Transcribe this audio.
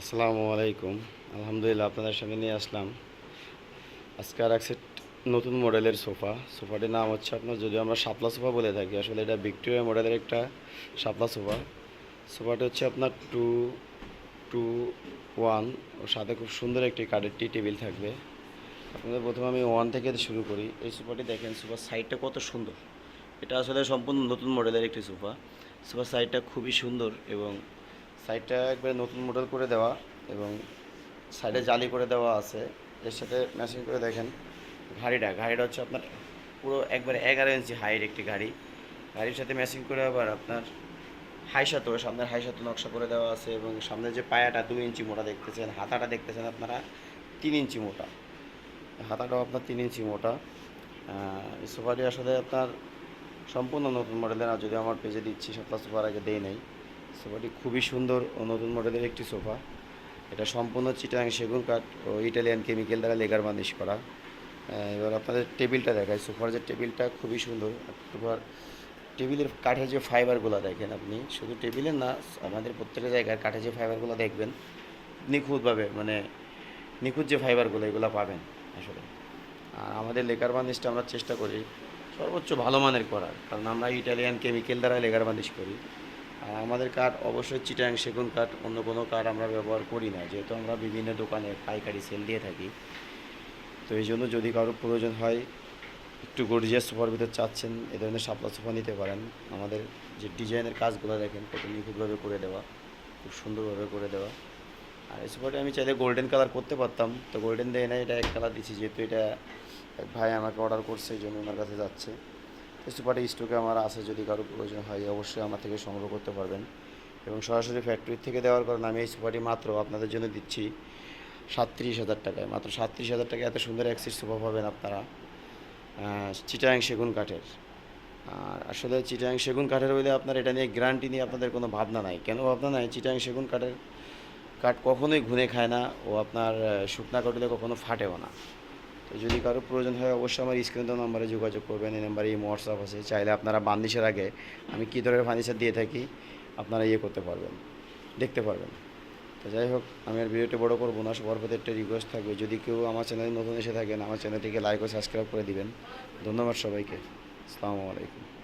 আসসালামু আলাইকুম। আলহামদুলিল্লাহ, আপনাদের সামনে নিয়ে আসলাম। আজকে আর এক নতুন মডেলের সোফা সোফাটির নাম হচ্ছে আপনার যদি আমরা শাপলা সোফা বলে থাকি, আসলে এটা ভিক্টোরিয়া মডেলের একটা শাপলা সোফা সোফাটি হচ্ছে আপনার টু টু ওয়ান ওর সাথে খুব সুন্দর একটি কাঠের টি টেবিল থাকবে। আপনাদের প্রথমে আমি ওয়ান থেকে শুরু করি। এই সোফাটি দেখেন সোফার সাইডটা কত সুন্দর। এটা আসলে সম্পূর্ণ নতুন মডেলের একটি সোফা সোফার সাইডটা খুবই সুন্দর এবং সাইডটা একবারে নতুন মডেল করে দেওয়া এবং সাইডে জালি করে দেওয়া আছে। এর সাথে ম্যাচিং করে দেখেন গাড়িটা। গাড়িটা হচ্ছে আপনার পুরো একবারে এগারো ইঞ্চি হাইট একটি গাড়ি। গাড়ির সাথে ম্যাচিং করে আবার আপনার হাই সাতো সামনের হাই সাতো নকশা করে দেওয়া আছে এবং সামনে যে পায়াটা দুই ইঞ্চি মোটা দেখতেছেন, হাতাটা দেখতেছেন আপনারা, তিন ইঞ্চি মোটা। হাতাটাও আপনার তিন ইঞ্চি মোটা। সোফাটি আসলে আপনার সম্পূর্ণ নতুন মডেলের আর যদি আমার পেজে দিচ্ছি, সপ্তাহ সোফার আগে দেই নাই। সোফাটি খুবই সুন্দর নতুন মডেলের একটি সোফা। এটা সম্পূর্ণ চিটাং সেগুন কাঠ ও ইটালিয়ান কেমিক্যাল দ্বারা লেগার বার্নিশ করা। এবার আপনাদের টেবিলটা দেখায় সোফার যে টেবিলটা খুবই সুন্দর। সোফার টেবিলের কাঠের যে ফাইবারগুলো দেখেন আপনি, শুধু টেবিলের না, আমাদের প্রত্যেকটা জায়গায় কাঠের যে ফাইবারগুলো দেখবেন, নিখুঁতভাবে মানে নিখুঁত যে ফাইবারগুলো, এগুলো পাবেন আসলে। আর আমাদের লেকার বার্নিশটা আমরা চেষ্টা করি সর্বোচ্চ ভালো মানের করার, কারণ আমরা ইটালিয়ান কেমিক্যাল দ্বারা লেগার বার্নিশ করি। আমাদের কাঠ অবশ্যই চিটাং সেগুন কাঠ অন্য কোনো কাঠ আমরা ব্যবহার করি না। যেহেতু আমরা বিভিন্ন দোকানে পাইকারি সেল দিয়ে থাকি, তো এই জন্য যদি কারোর প্রয়োজন হয়, একটু গর্জিয়াস সোফার ভিতর চাচ্ছেন, এ ধরনের সাপলা সোফা নিতে পারেন। আমাদের যে ডিজাইনের কাজগুলো দেখেন কত নিখুঁতভাবে করে দেওয়া, খুব সুন্দরভাবে করে দেওয়া। আর এই সোফাটি আমি চাইলে গোল্ডেন কালার করতে পারতাম, তো গোল্ডেন দেয় না, এটা এক কালার দিচ্ছি যেহেতু এটা ভাই আমাকে অর্ডার করছে, এই জন্য ওনার কাছে যাচ্ছে। সোফাটি স্টকে আমার আছে, যদি কারও প্রয়োজন হয়, অবশ্যই আমার থেকে সংগ্রহ করতে পারবেন। এবং সরাসরি ফ্যাক্টরি থেকে দেওয়ার কারণে আমি এই সোফাটি মাত্র আপনাদের জন্য দিচ্ছি সাতত্রিশ হাজার টাকায়। মাত্র সাতত্রিশ হাজার টাকায় এত সুন্দর অ্যাক্সিস সোফা পাবেন আপনারা। চিটাং সেগুন কাঠের। আর আসলে চিটাং সেগুন কাঠের হইলে আপনার এটা নিয়ে গ্যারান্টি নিয়ে আপনাদের কোনো ভাবনা নাই। কেন ভাবনা নাই? চিটাং সেগুন কাঠের কাঠ কখনোই ঘুনে খায় না। ও আপনার শুকনা কাটলে কখনো ফাটেও না। যদি কারও প্রয়োজন হয় অবশ্যই আমার স্ক্রিন তো নাম্বারে যোগাযোগ করবেন। এই নাম্বারে এই হোয়াটসঅ্যাপ আছে। চাইলে আপনারা বান্দিশের আগে আমি কী ধরনের ফার্নিচার দিয়ে থাকি আপনারা ইয়ে করতে পারবেন, দেখতে পারবেন। তো যাই হোক, আমি আর ভিডিওটি বড় করব না। সবার প্রতি একটা রিকোয়েস্ট থাকবে। যদি কেউ আমার চ্যানেলে নতুন এসে থাকেন, আমার চ্যানেলটিকে লাইক ও সাবস্ক্রাইব করে দিবেন। ধন্যবাদ সবাইকে। আসসালামু আলাইকুম।